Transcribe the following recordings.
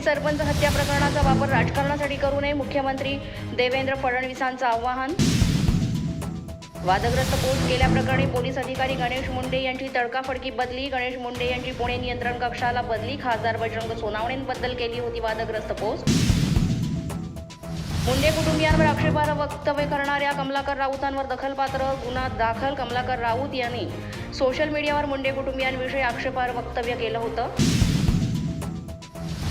सरपंच हत्या प्रकरणाचा वापर राजकारणासाठी करू नये मुख्यमंत्री देवेंद्र फडणवीसांचं आवाहन. वादग्रस्त पोस्ट गेल्याप्रकरणी पोलीस अधिकारी गणेश मुंडे यांची तडकाफडकी बदली. गणेश मुंडे यांची पुणे नियंत्रण कक्षाला बदली. खासदार बजरंग सोनावणेंबद्दल केली होती वादग्रस्त पोस्ट. मुंडे कुटुंबियांवर आक्षेपार्ह वक्तव्य करणाऱ्या कमलाकर राऊतांवर दखलपात्र गुन्हा दाखल. कमलाकर राऊत यांनी सोशल मीडियावर मुंडे कुटुंबियांविषयी आक्षेपार्ह वक्तव्य केलं होतं.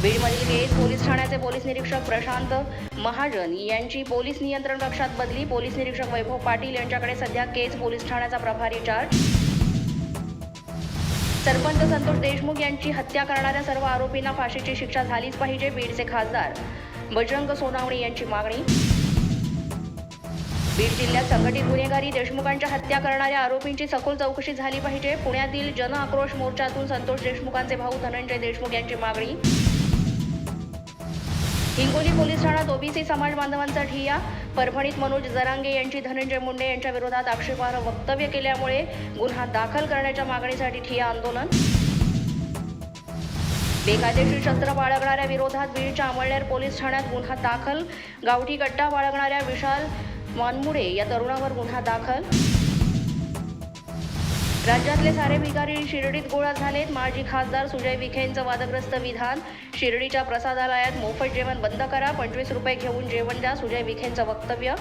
बीडमधील केस पोलीस ठाण्याचे पोलीस निरीक्षक प्रशांत महाजन यांची पोलीस नियंत्रण कक्षात बदली. पोलीस निरीक्षक वैभव पाटील यांच्याकडे सध्या केज पोलीस ठाण्याचा प्रभारी चार्ज सरपंच संतोष देशमुख यांची हत्या करणाऱ्या सर्व आरोपींना फाशीची शिक्षा झालीच पाहिजे बीडचे खासदार बजरंग सोनावणे यांची मागणी. बीड जिल्ह्यात संघटित गुन्हेगारी देशमुखांच्या हत्या करणाऱ्या आरोपींची सखोल चौकशी झाली पाहिजे. पुण्यातील जन आक्रोश मोर्चातून संतोष देशमुखांचे भाऊ धनंजय देशमुख यांची मागणी. हिंगोली पोलीस ठाण्यात ओबीसी समाज बांधवांचा ठिय्या. परभणीत मनोज जरांगे यांची धनंजय मुंडे यांच्या विरोधात आक्षेपार्ह वक्तव्य केल्यामुळे गुन्हा दाखल करण्याच्या मागणीसाठी ठिय्या आंदोलन. बेकायदेशीर शस्त्र बाळगणाऱ्या विरोधात बीडच्या अमळनेर पोलीस ठाण्यात गुन्हा दाखल. गावठी गट्टा बाळगणाऱ्या विशाल मानमुडे या तरुणावर गुन्हा दाखल. राज्यातले सारे भिकारी शिर्डीत गोळा झालेत. माजी खासदार सुजय विखेंचं वादग्रस्त विधान. शिर्डीच्या प्रसादालयात मोफत जेवण बंद करा. पंचवीस रुपये घेऊन जेवण द्या सुजय विखेंचं वक्तव्य.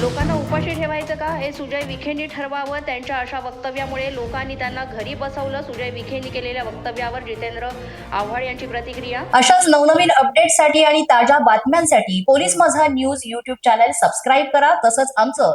लोकांना उपाशी ठेवायचं का? हे सुजय विखेंनी ठरवावं. त्यांच्या अशा वक्तव्यामुळे लोकांनी त्यांना घरी बसवलं. सुजय विखेंनी केलेल्या वक्तव्यावर जितेंद्र आव्हाड यांची प्रतिक्रिया. अशाच नवनवीन अपडेटसाठी आणि ताज्या बातम्यांसाठी police Majha news YouTube channel subscribe करा. तसंच आमचं